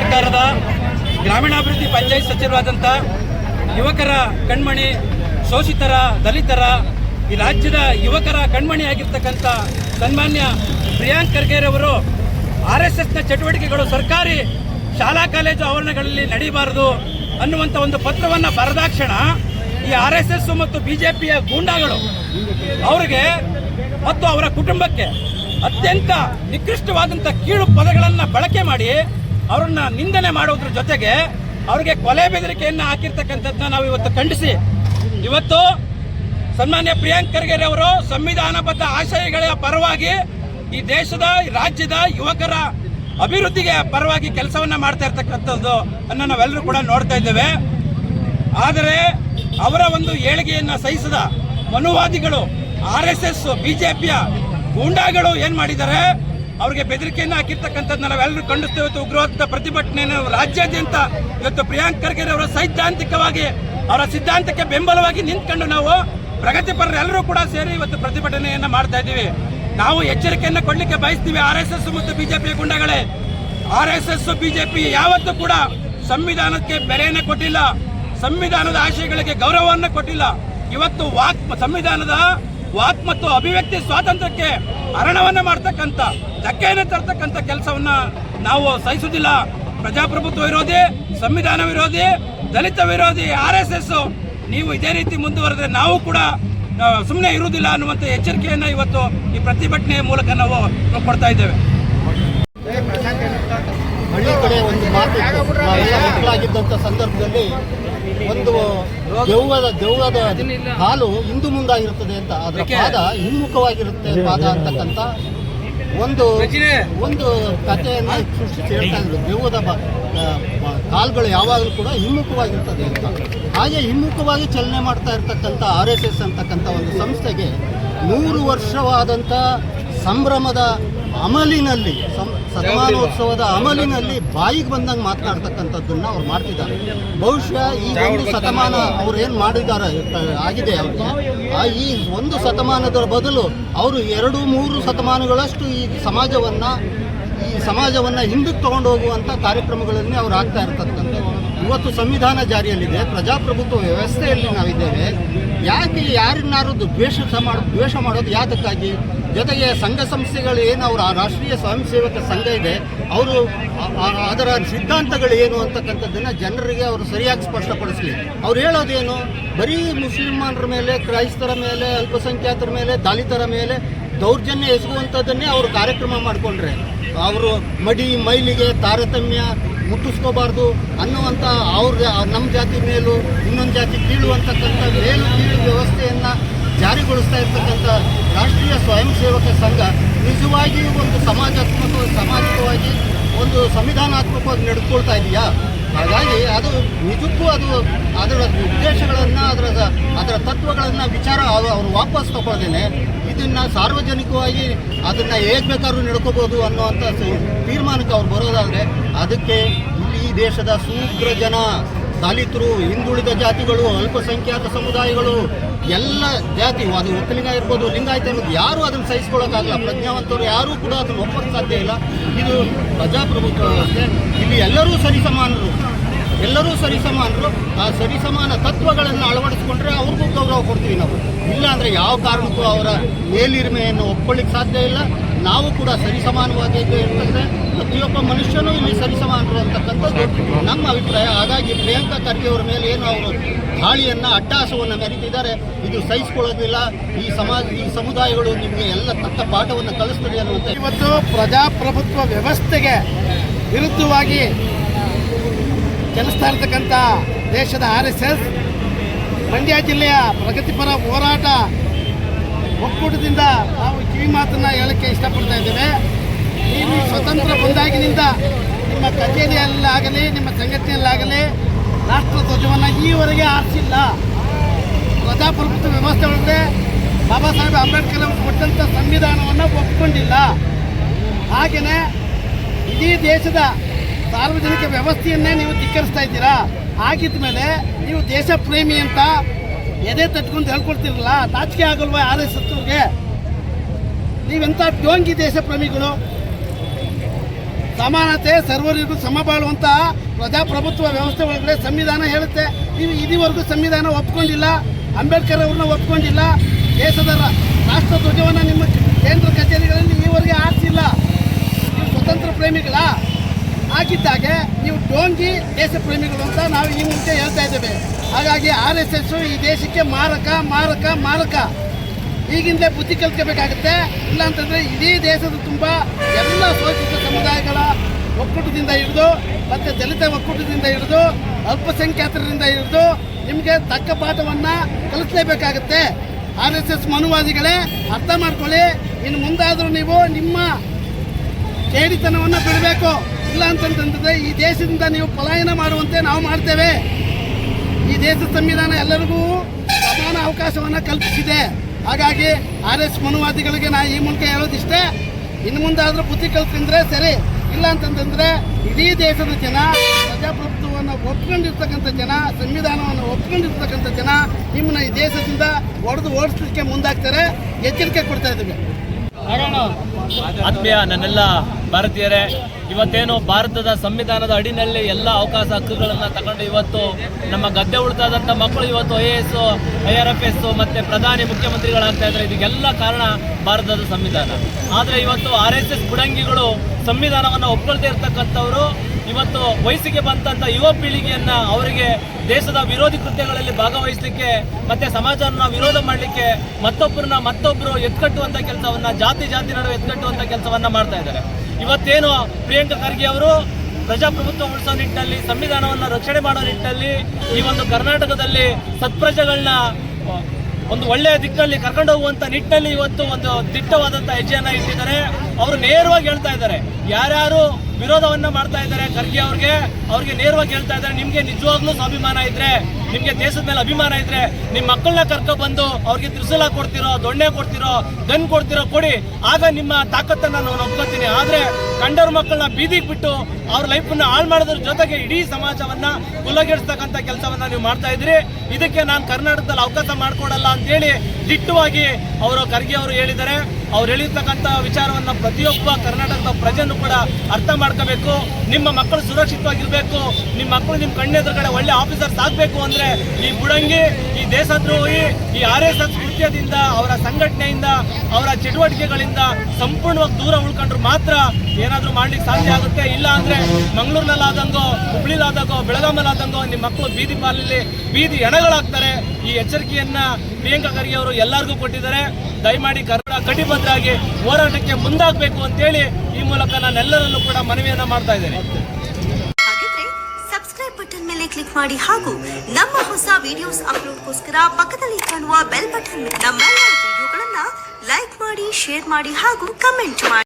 ಸರ್ಕಾರದ ಗ್ರಾಮೀಣಾಭಿವೃದ್ಧಿ ಪಂಚಾಯತ್ ಸಚಿವರಾದಂಥ ಯುವಕರ ಕಣ್ಮಣಿ, ಶೋಷಿತರ, ದಲಿತರ, ಈ ರಾಜ್ಯದ ಯುವಕರ ಕಣ್ಮಣಿಯಾಗಿರ್ತಕ್ಕಂಥ ಸನ್ಮಾನ್ಯ ಪ್ರಿಯಾಂಕ್ ಖರ್ಗೆರವರು ಆರ್ ಎಸ್ ಎಸ್ನ ಚಟುವಟಿಕೆಗಳು ಸರ್ಕಾರಿ ಶಾಲಾ ಕಾಲೇಜು ಆವರಣಗಳಲ್ಲಿ ನಡೀಬಾರದು ಅನ್ನುವಂಥ ಒಂದು ಪತ್ರವನ್ನು ಬರೆದಾಕ್ಷಣ ಈ ಆರ್ ಎಸ್ ಎಸ್ ಮತ್ತು ಬಿ ಜೆ ಪಿಯ ಗೂಂಡಾಗಳು ಅವರಿಗೆ ಮತ್ತು ಅವರ ಕುಟುಂಬಕ್ಕೆ ಅತ್ಯಂತ ನಿಕೃಷ್ಟವಾದಂಥ ಕೀಳು ಪದಗಳನ್ನು ಬಳಕೆ ಮಾಡಿ ಅವರನ್ನ ನಿಂದನೆ ಮಾಡೋದ್ರ ಜೊತೆಗೆ ಅವರಿಗೆ ಕೊಲೆ ಬೆದರಿಕೆಯನ್ನು ಹಾಕಿರ್ತಕ್ಕಂಥದ್ದನ್ನ ನಾವು ಇವತ್ತು ಖಂಡಿಸಿ. ಇವತ್ತು ಸನ್ಮಾನ್ಯ ಪ್ರಿಯಾಂಕ್ ಖರ್ಗೆ ಅವರು ಸಂವಿಧಾನಬದ್ಧ ಆಶಯಗಳ ಪರವಾಗಿ ಈ ದೇಶದ ರಾಜ್ಯದ ಯುವಕರ ಅಭಿವೃದ್ಧಿಗೆ ಪರವಾಗಿ ಕೆಲಸವನ್ನ ಮಾಡ್ತಾ ಇರ್ತಕ್ಕಂಥದ್ದು ಅನ್ನ ನಾವೆಲ್ಲರೂ ಕೂಡ ನೋಡ್ತಾ ಇದ್ದೇವೆ. ಆದರೆ ಅವರ ಒಂದು ಏಳಿಗೆಯನ್ನ ಸಹಿಸದ ಮನುವಾದಿಗಳು, ಆರ್ ಎಸ್ ಎಸ್ ಬಿಜೆಪಿಯ ಗೂಂಡಾಗಳು ಏನು ಮಾಡಿದ್ದಾರೆ? ಅವರಿಗೆ ಬೆದರಿಕೆಯನ್ನು ಹಾಕಿರ್ತಕ್ಕಂಥದ್ದು ನಾವೆಲ್ಲರೂ ಖಂಡಿಸ್ತೇವೆ. ಇವತ್ತು ಉಗ್ರವಾದ ಪ್ರತಿಭಟನೆಯನ್ನು ರಾಜ್ಯಾದ್ಯಂತ ಇವತ್ತು ಪ್ರಿಯಾಂಕ್ ಖರ್ಗೆ ಅವರ ಸೈದ್ಧಾಂತಿಕವಾಗಿ, ಅವರ ಸಿದ್ಧಾಂತಕ್ಕೆ ಬೆಂಬಲವಾಗಿ ನಿಂತ್ಕೊಂಡು ನಾವು ಪ್ರಗತಿಪರರು ಎಲ್ಲರೂ ಕೂಡ ಸೇರಿ ಇವತ್ತು ಪ್ರತಿಭಟನೆಯನ್ನ ಮಾಡ್ತಾ ಇದ್ದೀವಿ. ನಾವು ಎಚ್ಚರಿಕೆಯನ್ನು ಕೊಡ್ಲಿಕ್ಕೆ ಬಯಸ್ತೀವಿ ಆರ್ ಎಸ್ ಎಸ್ ಮತ್ತು ಬಿಜೆಪಿ ಗುಂಡಗಳೇ. ಆರ್ ಎಸ್ ಎಸ್ ಬಿಜೆಪಿ ಯಾವತ್ತೂ ಕೂಡ ಸಂವಿಧಾನಕ್ಕೆ ಬೆಲೆಯನ್ನು ಕೊಟ್ಟಿಲ್ಲ. ಸಂವಿಧಾನದ ಆಶಯಗಳಿಗೆ ಗೌರವವನ್ನು ಕೊಟ್ಟಿಲ್ಲ. ಇವತ್ತು ವಾಕ್, ಸಂವಿಧಾನದ ವಾಕ್ ಮತ್ತು ಅಭಿವ್ಯಕ್ತಿ ಸ್ವಾತಂತ್ರ್ಯಕ್ಕೆ ಹರಣವನ್ನ ಮಾಡ್ತಕ್ಕಂಥ, ಧಕ್ಕೆಯನ್ನು ತರ್ತಕ್ಕಂಥ ಕೆಲಸವನ್ನ ನಾವು ಸಹಿಸುವುದಿಲ್ಲ. ಪ್ರಜಾಪ್ರಭುತ್ವ ವಿರೋಧಿ, ಸಂವಿಧಾನ ವಿರೋಧಿ, ದಲಿತ ವಿರೋಧಿ, ಆರ್ ಎಸ್ ಎಸ್ ನೀವು ಇದೇ ರೀತಿ ಮುಂದುವರೆದ್ರೆ ನಾವು ಕೂಡ ಸುಮ್ಮನೆ ಇರುವುದಿಲ್ಲ ಅನ್ನುವಂಥ ಎಚ್ಚರಿಕೆಯನ್ನು ಇವತ್ತು ಈ ಪ್ರತಿಭಟನೆ ಮೂಲಕ ನಾವು ಕೊಡ್ತಾ ಇದ್ದೇವೆ. ಹಳ್ಳಿ ಕಡೆ ಒಂದು ಮಾತು ಸಂದರ್ಭದಲ್ಲಿ ಒಂದು ದೆವ್ವದ ದೆವ್ವದ ಕಾಲು ಹಿಂದು ಮುಂದಾಗಿರುತ್ತದೆ ಅಂತ. ಅದರ ಪಾದ ಹಿಮ್ಮುಖವಾಗಿರುತ್ತೆ. ಪಾದ ಅಂತಕ್ಕಂಥ ಒಂದು ಒಂದು ಕಥೆಯನ್ನು ಸೃಷ್ಟಿಸಿ ಹೇಳ್ತಾ ಇದ್ರು. ದೆವ್ವದ ಕಾಲ್ಗಳು ಯಾವಾಗಲೂ ಕೂಡ ಹಿಮ್ಮುಖವಾಗಿರ್ತದೆ ಅಂತ. ಹಾಗೆ ಹಿಮ್ಮುಖವಾಗಿ ಚಲನೆ ಮಾಡ್ತಾ ಇರ್ತಕ್ಕಂಥ ಆರ್ ಎಸ್ ಎಸ್ ಅಂತಕ್ಕಂಥ ಒಂದು ಸಂಸ್ಥೆಗೆ ನೂರು ವರ್ಷವಾದಂಥ ಸಂಭ್ರಮದ ಅಮಲಿನಲ್ಲಿ ಶತಮಾನೋತ್ಸವದ ಅಮಲಿನಲ್ಲಿ ಬಾಯಿಗೆ ಬಂದಂಗೆ ಮಾತನಾಡ್ತಕ್ಕಂಥದ್ದನ್ನ ಅವ್ರು ಮಾಡ್ತಿದ್ದಾರೆ. ಬಹುಶಃ ಈ ಒಂದು ಶತಮಾನ ಅವ್ರು ಏನು ಮಾಡಿದ್ದಾರೆ ಆಗಿದೆ ಅವ್ರಿಗೆ? ಆ ಈ ಒಂದು ಶತಮಾನದ ಬದಲು ಅವರು ಎರಡು ಮೂರು ಶತಮಾನಗಳಷ್ಟು ಈ ಸಮಾಜವನ್ನ ಈ ಸಮಾಜವನ್ನ ಹಿಂದಕ್ಕೆ ತಗೊಂಡು ಕಾರ್ಯಕ್ರಮಗಳಲ್ಲಿ ಅವ್ರು ಆಗ್ತಾ ಇರ್ತಕ್ಕಂಥ ಇವತ್ತು ಸಂವಿಧಾನ ಜಾರಿಯಲ್ಲಿದೆ, ಪ್ರಜಾಪ್ರಭುತ್ವ ವ್ಯವಸ್ಥೆಯಲ್ಲಿ ನಾವಿದ್ದೇವೆ. ಯಾಕೆ ಯಾರನ್ನಾರು ದ್ವೇಷ ಮಾಡ ದ್ವೇಷ ಮಾಡೋದು? ಯಾತಕ್ಕಾಗಿ? ಜೊತೆಗೆ ಸಂಘ ಸಂಸ್ಥೆಗಳು ಏನು, ಅವರ ರಾಷ್ಟ್ರೀಯ ಸ್ವಯಂ ಸೇವಕ ಸಂಘ ಇದೆ, ಅವರು ಅದರ ಸಿದ್ಧಾಂತಗಳು ಏನು ಅಂತಕ್ಕಂಥದ್ದನ್ನು ಜನರಿಗೆ ಅವರು ಸರಿಯಾಗಿ ಸ್ಪಷ್ಟಪಡಿಸಲಿ. ಅವ್ರು ಹೇಳೋದೇನು? ಬರೀ ಮುಸ್ಲಿಮರ ಮೇಲೆ, ಕ್ರೈಸ್ತರ ಮೇಲೆ, ಅಲ್ಪಸಂಖ್ಯಾತರ ಮೇಲೆ, ದಲಿತರ ಮೇಲೆ ದೌರ್ಜನ್ಯ ಎಸಗುವಂಥದ್ದನ್ನೇ ಅವರು ಕಾರ್ಯಕ್ರಮ ಮಾಡಿಕೊಂಡ್ರೆ. ಅವರು ಮಡಿ, ಮೈಲಿಗೆ, ತಾರತಮ್ಯ ಮುಟ್ಟಿಸ್ಕೋಬಾರ್ದು ಅನ್ನುವಂಥ ಅವ್ರ ನಮ್ಮ ಜಾತಿ ಮೇಲೂ, ಇನ್ನೊಂದು ಜಾತಿ ಕೀಳು ಅಂತಕ್ಕಂಥ ಮೇಲು ಕೀಳು ವ್ಯವಸ್ಥೆಯನ್ನು ಜಾರಿಗೊಳಿಸ್ತಾ ಇರ್ತಕ್ಕಂಥ ರಾಷ್ಟ್ರೀಯ ಸ್ವಯಂ ಸೇವಕ ಸಂಘ ನಿಜವಾಗಿಯೂ ಒಂದು ಸಮಾಜಾತ್ಮಕ, ಸಾಮಾಜಿಕವಾಗಿ ಒಂದು ಸಂವಿಧಾನಾತ್ಮಕವಾಗಿ ನಡೆದುಕೊಳ್ತಾ ಇದೆಯಾ? ಹಾಗಾಗಿ ಅದು ನಿಜಕ್ಕೂ ಅದು ಅದರ ಉದ್ದೇಶಗಳನ್ನು, ಅದರ ಅದರ ತತ್ವಗಳನ್ನು ವಿಚಾರ ಅವ- ಅವರು ವಾಪಸ್ ತಗೊಳ್ದೇನೆ. ಇದನ್ನ ಸಾರ್ವಜನಿಕವಾಗಿ ಅದನ್ನ ಹೇಗೆ ಬೇಕಾದ್ರೂ ನಡ್ಕೋಬಹುದು ಅನ್ನುವಂಥ ತೀರ್ಮಾನಕ್ಕೆ ಅವ್ರು ಬರೋದಾದ್ರೆ ಅದಕ್ಕೆ ಈ ದೇಶದ ಸೂಕ್ರ ಜನ, ದಲಿತರು, ಹಿಂದುಳಿದ ಜಾತಿಗಳು, ಅಲ್ಪಸಂಖ್ಯಾತ ಸಮುದಾಯಗಳು, ಎಲ್ಲ ಜಾತಿ, ಅದು ಒಕ್ಕಲಿಗ ಇರ್ಬೋದು, ಲಿಂಗಾಯತ ಅನ್ನೋದು ಯಾರು ಅದನ್ನು ಸಹಿಸ್ಕೊಳ್ಳೋಕ್ಕಾಗಲ್ಲ ಪ್ರಜ್ಞಾವಂತರು ಯಾರೂ ಕೂಡ ಅದನ್ನು ಒಪ್ಪಕ್ಕೆ ಸಾಧ್ಯ ಇಲ್ಲ. ಇದು ಪ್ರಜಾಪ್ರಭುತ್ವ ವ್ಯವಸ್ಥೆ. ಇಲ್ಲಿ ಎಲ್ಲರೂ ಸರಿಸಮಾನರು ಎಲ್ಲರೂ ಸರಿಸಮಾನರು ಆ ಸರಿಸಮಾನ ತತ್ವಗಳನ್ನು ಅಳವಡಿಸ್ಕೊಂಡ್ರೆ ಅವ್ರಿಗೂ ಗೌರವ ಕೊಡ್ತೀವಿ ನಾವು. ಇಲ್ಲ ಅಂದರೆ ಯಾವ ಕಾರಣಕ್ಕೂ ಅವರ ಮೇಲಿರಿಮೆಯನ್ನು ಒಪ್ಕೊಳ್ಳಿಕ್ಕೆ ಸಾಧ್ಯ ಇಲ್ಲ. ನಾವು ಕೂಡ ಸರಿಸಮಾನವಾಗಿದ್ದು ಹೇಳ್ತಂದರೆ ಪ್ರತಿಯೊಬ್ಬ ಮನುಷ್ಯನೂ ಇಲ್ಲಿ ಸರಿಸಮಾನರು ಅಂತಕ್ಕಂಥದ್ದು ನಮ್ಮ ಅಭಿಪ್ರಾಯ. ಹಾಗಾಗಿ ಪ್ರಿಯಾಂಕಾ ಖರ್ಗೆ ಅವರ ಮೇಲೆ ಏನು ಅವರು ದಾಳಿಯನ್ನು, ಅಟ್ಟಾಸವನ್ನು ಮೆರೆದಿದ್ದಾರೆ ಇದು ಸಹಿಸ್ಕೊಳ್ಳೋದಿಲ್ಲ. ಈ ಸಮಾಜ, ಈ ಸಮುದಾಯಗಳು ನಿಮಗೆ ಎಲ್ಲ ತಕ್ಕ ಪಾಠವನ್ನು ಕಲಿಸ್ತದೆ ಅನ್ನುವಂಥ ಇವತ್ತು ಪ್ರಜಾಪ್ರಭುತ್ವ ವ್ಯವಸ್ಥೆಗೆ ವಿರುದ್ಧವಾಗಿ ಚಲಿಸ್ತಾ ಇರ್ತಕ್ಕಂಥ ದೇಶದ ಆರ್ ಎಸ್ ಎಸ್, ಮಂಡ್ಯ ಜಿಲ್ಲೆಯ ಪ್ರಗತಿಪರ ಹೋರಾಟ ಒಕ್ಕೂಟದಿಂದ ನಾವು ಕಿವಿ ಮಾತನ್ನ ಹೇಳಕ್ಕೆ ಇಷ್ಟಪಡ್ತಾ ಇದ್ದೇವೆ. ನೀವು ಸ್ವತಂತ್ರ ಬಂದಾಗಿನಿಂದ ನಿಮ್ಮ ಕಚೇರಿಯಲ್ಲಾಗಲಿ, ನಿಮ್ಮ ಸಂಘಟನೆಯಲ್ಲಾಗಲಿ, ರಾಷ್ಟ್ರ ಧ್ವಜವನ್ನು ಈವರೆಗೆ ಆರಿಸಿಲ್ಲ ಪ್ರಜಾಪ್ರಭುತ್ವ ವ್ಯವಸ್ಥೆ ಒಳಗೆ ಬಾಬಾ ಸಾಹೇಬ್ ಅಂಬೇಡ್ಕರ್ ಅವರು ಕೊಟ್ಟಂಥ ಸಂವಿಧಾನವನ್ನು ಒಪ್ಪಿಕೊಂಡಿಲ್ಲ ಹಾಗೆಯೇ ಇಡೀ ದೇಶದ ಸಾರ್ವಜನಿಕ ವ್ಯವಸ್ಥೆಯನ್ನೇ ನೀವು ಧಿಕ್ಕರಿಸ್ತಾ ಇದ್ದೀರಾ? ಹಾಗಿದ್ದ ಮೇಲೆ ನೀವು ದೇಶ ಪ್ರೇಮಿ ಅಂತ ಎದೆ ತಟ್ಕೊಂಡು ಹೇಳ್ಕೊಡ್ತಿರಲ್ಲ ನಾಚಿಕೆ ಆಗಲ್ವಾ ಆರ್ ಎಸ್ ಎಸ್ಗೆ ನೀವೆಂಥ ಡೋಂಗಿ ದೇಶ ಪ್ರೇಮಿಗಳು? ಸಮಾನತೆ, ಸರ್ವರಿಗೂ ಸಮ ಬಾಳುವಂಥ ಪ್ರಜಾಪ್ರಭುತ್ವ ವ್ಯವಸ್ಥೆ ಒಳಗಡೆ ಸಂವಿಧಾನ ಹೇಳುತ್ತೆ. ನೀವು ಇದುವರೆಗೂ ಸಂವಿಧಾನ ಒಪ್ಕೊಂಡಿಲ್ಲ, ಅಂಬೇಡ್ಕರ್ ಅವ್ರನ್ನ ಒಪ್ಕೊಂಡಿಲ್ಲ, ದೇಶದ ರಾಷ್ಟ್ರ ಧ್ವಜವನ್ನು ನಿಮ್ಮ ಕೇಂದ್ರ ಕಚೇರಿಗಳಲ್ಲಿ ಈವರೆಗೆ ಆರಿಸಿಲ್ಲ ನೀವು ಸ್ವತಂತ್ರ ಪ್ರೇಮಿಗಳ? ಹಾಕಿದ್ದಾಗೆ ನೀವು ಡೋಂಗಿ ದೇಶ ಪ್ರೇಮಿಗಳು ಅಂತ ನಾವು ಈ ಮುಂಚೆ ಹೇಳ್ತಾ ಇದ್ದೇವೆ. ಹಾಗಾಗಿ ಆರ್ ಎಸ್ ಎಸ್ ಈ ದೇಶಕ್ಕೆ ಮಾರಕ ಮಾರಕ ಮಾರಕ. ಈಗಿಂದಲೇ ಬುದ್ಧಿ ಕಲ್ತ್ಕೋಬೇಕಾಗುತ್ತೆ. ಇಲ್ಲ ಅಂತಂದ್ರೆ ಇಡೀ ದೇಶದ ತುಂಬ ಎಲ್ಲ ಶೋಷಿತ ಸಮುದಾಯಗಳ ಒಕ್ಕೂಟದಿಂದ ಹಿಡಿದು, ಮತ್ತೆ ದಲಿತ ಒಕ್ಕೂಟದಿಂದ ಹಿಡಿದು, ಅಲ್ಪಸಂಖ್ಯಾತರಿಂದ ಹಿಡಿದು ನಿಮಗೆ ತಕ್ಕ ಪಾಠವನ್ನು ಕಲಿಸಲೇಬೇಕಾಗುತ್ತೆ. ಆರ್ ಎಸ್ ಎಸ್ ಮನುವಾದಿಗಳೇ, ಅರ್ಥ ಮಾಡ್ಕೊಳ್ಳಿ. ಇನ್ನು ಮುಂದಾದರೂ ನೀವು ನಿಮ್ಮ ಕೇಡಿತನವನ್ನು ಬಿಡಬೇಕು. ಇಲ್ಲ ಅಂತಂತಂದ್ರೆ ಈ ದೇಶದಿಂದ ನೀವು ಪಲಾಯನ ಮಾಡುವಂತೆ ನಾವು ಮಾಡ್ತೇವೆ. ಈ ದೇಶದ ಸಂವಿಧಾನ ಎಲ್ಲರಿಗೂ ಸಮಾನ ಅವಕಾಶವನ್ನು ಕಲ್ಪಿಸಿದೆ. ಹಾಗಾಗಿ ಆರ್ ಎಸ್ ಮನುವಾದಿಗಳಿಗೆ ನಾನು ಈ ಮೂಲಕ ಹೇಳೋದಿಷ್ಟೇ ಇನ್ನು ಮುಂದಾದರೂ ಬುದ್ಧಿ ಕಲ್ತ್ಕೊಂಡ್ರೆ ಸರಿ. ಇಲ್ಲ ಅಂತಂತಂದ್ರೆ ಇಡೀ ದೇಶದ ಜನ, ಪ್ರಜಾಪ್ರಭುತ್ವವನ್ನು ಒಪ್ಕೊಂಡಿರ್ತಕ್ಕಂಥ ಜನ, ಸಂವಿಧಾನವನ್ನು ಒಪ್ಕೊಂಡಿರ್ತಕ್ಕಂಥ ಜನ ನಿಮ್ಮನ್ನ ಈ ದೇಶದಿಂದ ಹೊಡೆದು ಓಡಿಸ್ಲಿಕ್ಕೆ ಮುಂದಾಗ್ತಾರೆ. ಎಚ್ಚರಿಕೆ ಕೊಡ್ತಾ ಇದ್ದೀವಿ. ಆತ್ಮೀಯ ನನ್ನೆಲ್ಲ ಭಾರತೀಯರೇ, ಇವತ್ತೇನು ಭಾರತದ ಸಂವಿಧಾನದ ಅಡಿನಲ್ಲಿ ಎಲ್ಲ ಅವಕಾಶ ಹಕ್ಕುಗಳನ್ನು ತಗೊಂಡು ಇವತ್ತು ನಮ್ಮ ಗದ್ದೆ ಉಳಿತಾದಂಥ ಮಕ್ಕಳು ಇವತ್ತು I A S I R F S ಮತ್ತು ಪ್ರಧಾನಿ ಮುಖ್ಯಮಂತ್ರಿಗಳಾಗ್ತಾ ಇದ್ದಾರೆ. ಇದಕ್ಕೆಲ್ಲ ಕಾರಣ ಭಾರತದ ಸಂವಿಧಾನ. ಆದರೆ ಇವತ್ತು ಆರ್ ಎಸ್ ಎಸ್ ಬುಡಂಗಿಗಳು ಸಂವಿಧಾನವನ್ನು ಒಪ್ಕೊಳ್ತಾ ಇರ್ತಕ್ಕಂಥವ್ರು ಇವತ್ತು ವಯಸ್ಸಿಗೆ ಬಂದಂಥ ಯುವ ಪೀಳಿಗೆಯನ್ನ ಅವರಿಗೆ ದೇಶದ ವಿರೋಧಿ ಕೃತ್ಯಗಳಲ್ಲಿ ಭಾಗವಹಿಸಲಿಕ್ಕೆ ಮತ್ತೆ ಸಮಾಜವನ್ನು ವಿರೋಧ ಮಾಡಲಿಕ್ಕೆ ಮತ್ತೊಬ್ಬರನ್ನ ಮತ್ತೊಬ್ಬರು ಎತ್ಕಟ್ಟುವಂತ ಕೆಲಸವನ್ನ, ಜಾತಿ ಜಾತಿ ನಡುವೆ ಎತ್ಕಟ್ಟುವಂತ ಕೆಲಸವನ್ನ ಮಾಡ್ತಾ ಇದ್ದಾರೆ. ಇವತ್ತೇನು ಪ್ರಿಯಾಂಕಾ ಖರ್ಗೆ ಅವರು ಪ್ರಜಾಪ್ರಭುತ್ವ ಉಳಿಸೋ ನಿಟ್ಟಿನಲ್ಲಿ, ಸಂವಿಧಾನವನ್ನು ರಕ್ಷಣೆ ಮಾಡೋ ನಿಟ್ಟಿನಲ್ಲಿ ಈ ಒಂದು ಕರ್ನಾಟಕದಲ್ಲಿ ಸತ್ಪ್ರಜೆಗಳನ್ನ ಒಂದು ಒಳ್ಳೆಯ ದಿಕ್ಕಲ್ಲಿ ಕರ್ಕೊಂಡು ಹೋಗುವಂತ ನಿಟ್ಟಿನಲ್ಲಿ ಇವತ್ತು ಒಂದು ದಿಟ್ಟವಾದಂತ ಹೆಜ್ಜೆಯನ್ನ ಇಟ್ಟಿದ್ದಾರೆ. ಅವರು ನೇರವಾಗಿ ಹೇಳ್ತಾ ಇದ್ದಾರೆ, ಯಾರ್ಯಾರು ವಿರೋಧವನ್ನ ಮಾಡ್ತಾ ಇದ್ದಾರೆ ಖರ್ಗೆ ಅವ್ರಿಗೆ. ಅವ್ರಿಗೆ ನೇರವಾಗಿ ಹೇಳ್ತಾ ಇದ್ದಾರೆ, ನಿಮ್ಗೆ ನಿಜವಾಗ್ಲೂ ಸ್ವಾಭಿಮಾನ ಇದ್ರೆ, ನಿಮ್ಗೆ ದೇಶದ ಮೇಲೆ ಅಭಿಮಾನ ಇದ್ರೆ, ನಿಮ್ ಮಕ್ಕಳನ್ನ ಕರ್ಕೊ ಬಂದು ಅವ್ರಿಗೆ ತ್ರಿಶೂಲ ಕೊಡ್ತಿರೋ, ದೊಣ್ಣೆ ಕೊಡ್ತಿರೋ, ಗನ್ ಕೊಡ್ತಿರೋ ಕೊಡಿ. ಆಗ ನಿಮ್ಮ ತಾಕತ್ತನ್ನ ನಾನು ಒಪ್ಕೋತೀನಿ. ಆದ್ರೆ ಕಂಡವ್ರ ಮಕ್ಕಳನ್ನ ಬೀದಿಗೆ ಬಿಟ್ಟು ಅವ್ರ ಲೈಫನ್ನ ಹಾಳು ಮಾಡೋದ್ರ ಜೊತೆಗೆ ಇಡೀ ಸಮಾಜವನ್ನ ಕುಲಗೆಡಿಸ್ತಕ್ಕಂಥ ಕೆಲಸವನ್ನ ನೀವು ಮಾಡ್ತಾ ಇದ್ರಿ ಇದಕ್ಕೆ ನಾನು ಕರ್ನಾಟಕದಲ್ಲಿ ಅವಕಾಶ ಮಾಡ್ಕೊಡಲ್ಲ ಅಂತೇಳಿ ದಿಟ್ಟವಾಗಿ ಅವರು ಖರ್ಗೆ ಅವರು ಹೇಳಿದ್ದಾರೆ. ಅವ್ರು ಹೇಳಿರ್ತಕ್ಕಂಥ ವಿಚಾರವನ್ನು ಪ್ರತಿಯೊಬ್ಬ ಕರ್ನಾಟಕದ ಪ್ರಜೆನೂ ಕೂಡ ಅರ್ಥ ಮಾಡ್ಕೋಬೇಕು. ನಿಮ್ಮ ಮಕ್ಕಳು ಸುರಕ್ಷಿತವಾಗಿರಬೇಕು. ನಿಮ್ಮ ಮಕ್ಕಳು ನಿಮ್ಮ ಕಣ್ಣೆದುರುಗಡೆ ಒಳ್ಳೆ ಆಫೀಸರ್ಸ್ ಆಗಬೇಕು ಅಂದರೆ ಈ ಬುಡಂಗಿ, ಈ ದೇಶದ್ರೋಹಿ, ಈ ಆರ್ ಎಸ್ ಎಸ್ ಕೃತ್ಯದಿಂದ, ಅವರ ಸಂಘಟನೆಯಿಂದ, ಅವರ ಚಟುವಟಿಕೆಗಳಿಂದ ಸಂಪೂರ್ಣವಾಗಿ ದೂರ ಉಳ್ಕೊಂಡ್ರು ಮಾತ್ರ ಏನಾದರೂ ಮಾಡ್ಲಿಕ್ಕೆ ಸಾಧ್ಯ ಆಗುತ್ತೆ. ಇಲ್ಲ ಅಂದರೆ ಮಂಗಳೂರಿನಲ್ಲಾದಂಗೋ ಹುಬ್ಳಿಲಾದಂಗೋ ಬೆಳಗಾಮಲ್ಲಾದಂಗೋ ನಿಮ್ಮ ಮಕ್ಕಳು ಬೀದಿ ಪಾಲಲ್ಲಿ, ಬೀದಿ ಎಣಗಳಾಗ್ತಾರೆ ಈ ಎಚ್ಚರಿಕೆಯನ್ನು ಪ್ರಿಯಾಂಕಾ ಖರ್ಗೆ ಅವರು ಎಲ್ಲರಿಗೂ ಕೊಟ್ಟಿದ್ದಾರೆ. ದಯಮಾಡಿ ಕರ್ನಾಟಕ ಕಟಿಬದ್ಧರಾಗಿ ಹೋರಾಟಕ್ಕೆ ಮುಂದಾಗಬೇಕು ಅಂತೇಳಿ ಈ ಮೂಲಕ ನಾನೆಲ್ಲರಲ್ಲೂ ಕೂಡ ಮನವಿಯನ್ನ ಮಾಡ್ತಾ ಇದ್ದೇನೆ. ಸಬ್ಸ್ಕ್ರೈಬ್ ಬಟನ್ ಮೇಲೆ ಕ್ಲಿಕ್ ಮಾಡಿ ಹಾಗೂ ನಮ್ಮ ಹೊಸ ವಿಡಿಯೋಸ್ ಅಪ್ಲೋಡ್ಗೋಸ್ಕರ ಪಕ್ಕದಲ್ಲಿ ಕಾಣುವ ಬೆಲ್ ಬಟನ್ ನಮ್ಮ ವಿಡಿಯೋಗಳನ್ನ ಲೈಕ್ ಮಾಡಿ ಶೇರ್ ಮಾಡಿ ಹಾಗೂ ಕಮೆಂಟ್ ಮಾಡಿ.